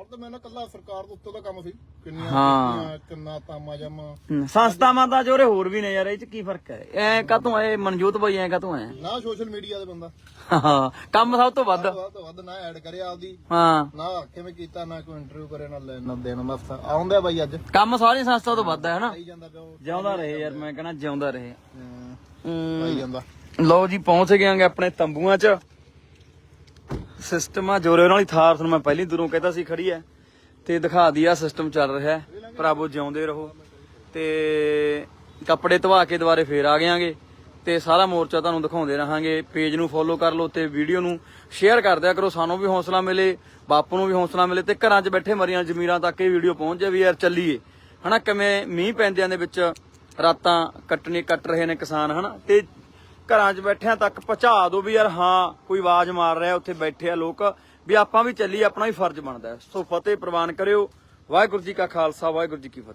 ਔਰ ਤਾਂ ਮੈਂ ਨਾ ਕੱਲਾ ਸਰਕਾਰ ਦੇ ਉੱਤੇ ਦਾ ਕੰਮ ਸੀ। ਕਿੰਨੀਆਂ ਹਾਂ। ਨੀਤੀਆਂ, ਕਿੰਨਾ ਤਾਮਾ ਜਮਾ। ਹਮ, ਸੰਸਥਾਵਾਂ ਦਾ ਜੋਰੇ ਹੋਰ ਵੀ ਨੇ ਯਾਰ ਇਹ ਚ ਕੀ ਫ਼ਰਕ ਹੈ? ਐ ਕਾਤੋਂ ਐ ਮਨਜੋਤ ਬਾਈ ਐ ਕਾਤੋਂ ਐ? ਨਾ ਸੋਸ਼ਲ ਮੀਡੀਆ ਦੇ ਬੰਦਾ। ਹਾਂ, ਕੰਮ ਸਭ ਤੋਂ ਵੱਧ। ਵੱਧ ਤੋਂ ਵੱਧ ਨਾ ਐਡ ਕਰੇ ਆਪਦੀ। ਹਾਂ। ਨਾ ਕਿਵੇਂ ਕੀਤਾ ਨਾ ਕੋਈ ਇੰਟਰਵਿਊ ਕਰੇ ਨਾ ਲੈਣ ਦੇਣ ਦਾ ਆਉਂਦੇ ਆ ਬਾਈ ਅੱਜ। ਕੰਮ ਸਾਰੀਆਂ ਸੰਸਥਾ ਤੋਂ ਵੱਧ ਹੈ ਹਨਾ? ਆਈ ਜਾਂਦਾ ਪਿਆ ਉਹ ਜਿਉਂਦਾ ਰਹੇ ਯਾਰ ਮੈਂ ਕਹਿੰਦਾ ਜਿਉਂਦਾ ਰਹੇ। ਹਮ, ਹਮ, ਆਈ ਜਾਂਦਾ। ਲਓ ਜੀ ਪਹੁੰਚ ਗਏ ਆਂਗੇ ਆਪਣੇ ਤੰਬੂਆਂ 'ਚ। ਸਿਸਟਮ ਆ, ਜੋਰੇ ਨਾਲ ਹੀ ਥਾਰ ਤੁਹਾਨੂੰ ਮੈਂ ਪਹਿਲੀ ਦੂਰੋਂ ਕਹਿੰਦਾ ਸੀ, ਖੜੀ ਐ ਤੇ ਦਿਖਾ ਦਿਆ ਸਿਸਟਮ ਚੱਲ ਰਿਹਾ ਹੈ। ਭਰਾਵੋ, ਜਿਉਂਦੇ ਰਹੋ। ਤੇ ਕੱਪੜੇ ਧਵਾ ਕੇ ਦੁਬਾਰੇ ਫੇਰ ਆ ਗਏਾਂਗੇ ਤੇ ਸਾਰਾ ਮੋਰਚਾ ਤੁਹਾਨੂੰ ਦਿਖਾਉਂਦੇ ਰਹਾਂਗੇ। ਪੇਜ ਨੂੰ ਫੋਲੋ ਕਰ ਲਓ ਤੇ ਵੀਡੀਓ ਨੂੰ ਸ਼ੇਅਰ ਕਰ ਦਿਆ ਕਰੋ। ਸਾਨੂੰ ਵੀ ਹੌਸਲਾ ਮਿਲੇ, ਬਾਪੂ ਨੂੰ ਵੀ ਹੌਸਲਾ ਮਿਲੇ ਤੇ ਘਰਾਂ 'ਚ ਬੈਠੇ ਮਰੀਆਂ ਜ਼ਮੀਰਾਂ ਤੱਕ ਇਹ ਵੀਡੀਓ ਪਹੁੰਚ ਜਾਵੇ ਯਾਰ, ਚੱਲੀਏ। ਹਨਾ, ਕਿਵੇਂ ਮੀਂਹ ਪੈਂਦਿਆਂ ਦੇ ਵਿੱਚ ਰਾਤਾਂ ਕੱਟਣੀ ਕੱਟ ਰਹੇ ਨੇ ਕਿਸਾਨ, ਹਨਾ? ਤੇ ਘਰਾਂ 'ਚ ਬੈਠਿਆਂ ਤੱਕ ਪਹੁੰਚਾ ਦਿਓ ਵੀ ਯਾਰ ਹਾਂ, ਕੋਈ ਆਵਾਜ਼ ਮਾਰ ਰਿਹਾ, ਉੱਥੇ ਬੈਠੇ ਆ ਲੋਕ। ਵੀ ਆਪਾਂ ਵੀ ਚੱਲੀ ਆਪਣਾ ਵੀ ਫਰਜ਼ ਬਣਦਾ ਸੋ ਫਤਿਹ ਪ੍ਰਵਾਨ ਕਰਿਓ। ਵਾਹਿਗੁਰੂ ਜੀ ਕਾ ਖਾਲਸਾ, ਵਾਹਿਗੁਰੂ ਜੀ ਕੀ ਫਤਿਹ।